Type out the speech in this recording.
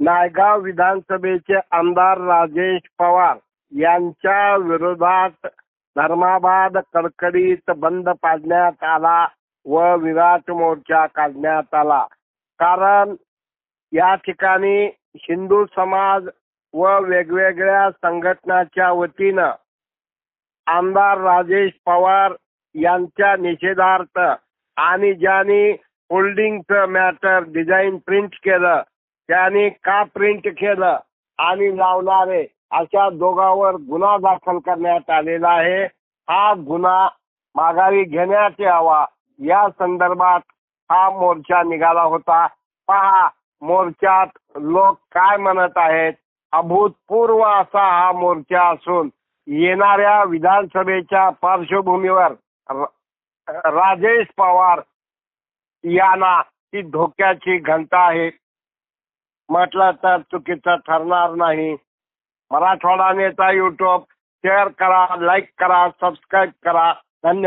नायगाव विधानसभेचे आमदार राजेश पवार यांच्या विरोधात धर्माबाद कडकडीत बंद पाडण्यात आला व विराट मोर्चा काढण्यात आला. कारण या ठिकाणी हिंदू समाज व वेगवेगळ्या संघटनाच्या वतीनं आमदार राजेश पवार यांच्या निषेधार्थ आणि ज्यांनी होल्डिंगचं मॅटर डिझाईन प्रिंट केलं त्यांनी का प्रिंट केलं आणि लावणारे अशा दोघांवर गुन्हा दाखल करण्यात आलेला आहे. हा गुन्हा माघारी घेण्यात यावा. या संदर्भात हा मोर्चा निघाला होता. पहा मोर्चात लोक काय म्हणत आहेत? अभूतपूर्व असा हा मोर्चा असून येणाऱ्या विधानसभेच्या पार्श्वभूमीवर राजेश पवार यांना ही धोक्याची घंटा आहे. म्हटलं तर चुकीचं ठरणार नाही. मराठवाडा नेता युट्यूब शेअर करा लाईक करा सबस्क्राईब करा.